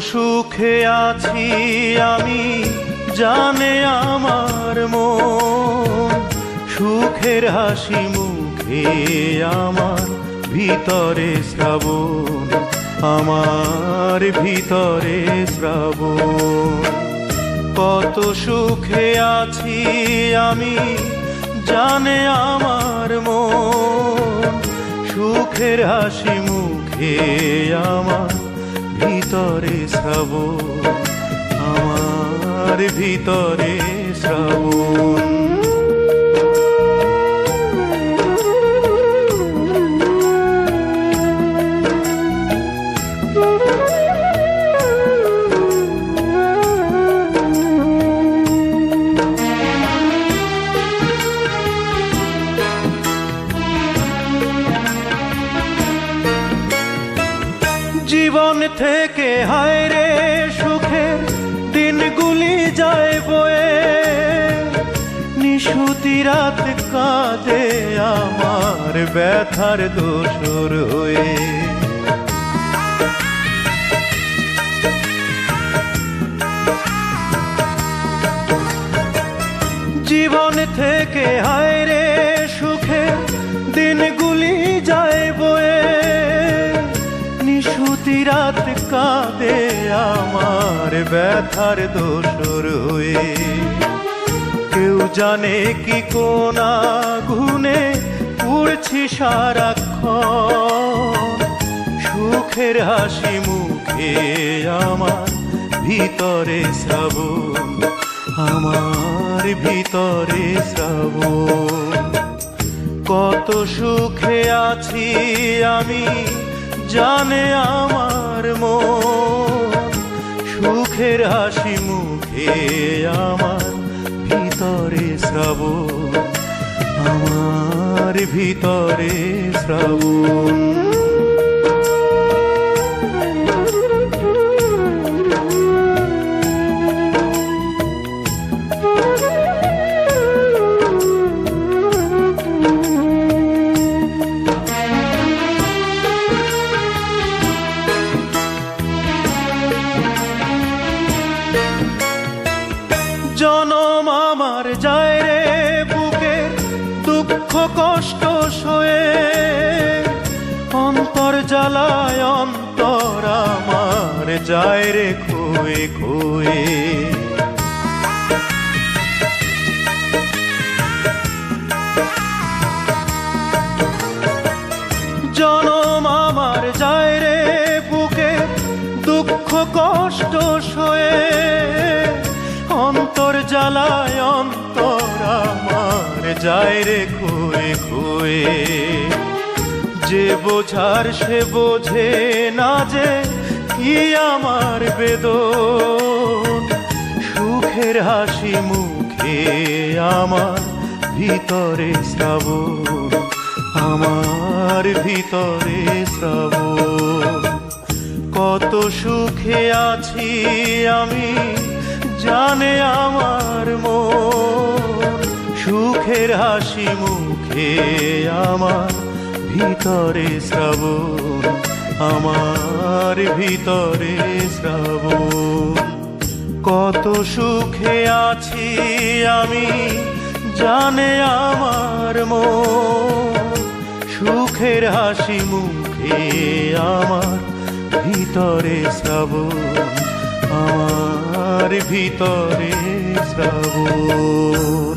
সুখে আছি আমি, জানে আমার মন। সুখের হাসি মুখে আমার ভিতরে শ্রাবণ, আমার ভিতরে শ্রাবণ। কত সুখে আছি আমি, জানে আমার মন। সুখের হাসি মুখে আমার ভিতরে শ্রাবণ আমার ভিতরে শ্রাবণ। জীবন থেকে হায় রে দিনগুলি যায় বয়ে। নিশুতি রাত কাঁদে আমার ব্যথার দোষর হয়ে। ব্যথার দোসর হয়ে কেউ জানে কি কোন গুনে উড়ছি সারাক্ষণ। সুখের হাসি মুখে আমার ভিতরে শ্রাবণ। আমার ভিতরে শ্রাবণ। কত সুখে আছি আমি জানে আমার মন। হাসি মুখে আমার ভিতরে শ্রাব আমার ভিতরে শ্রাবণ। আমার যায় রে বুকে দুঃখ কষ্ট সয়ে। অন্তর জ্বালায় অন্তর আমার যায় রে খুয়ে খুয়ে। জনম আমার যায় রে বুকে দুঃখ কষ্ট সয়ে। অন্তর জ্বালায় যায় রে খুয়ে খুয়ে। যে বোঝার সে বোঝে না যে কি আমার বেদন। সুখের হাসি মুখে আমার ভিতরে শ্রাবণ, আমার ভিতরে শ্রাবণ। কত সুখে আছি আমি, জানে আমার মন। সুখের হাসি মুখে আমার ভিতরে শ্রাবণ, আমার ভিতরে শ্রাবণ। কত সুখে আছি আমি, জানে আমার মন। সুখের হাসি মুখে আমার ভিতরে শ্রাবণ, আমার ভিতরে শ্রাবণ।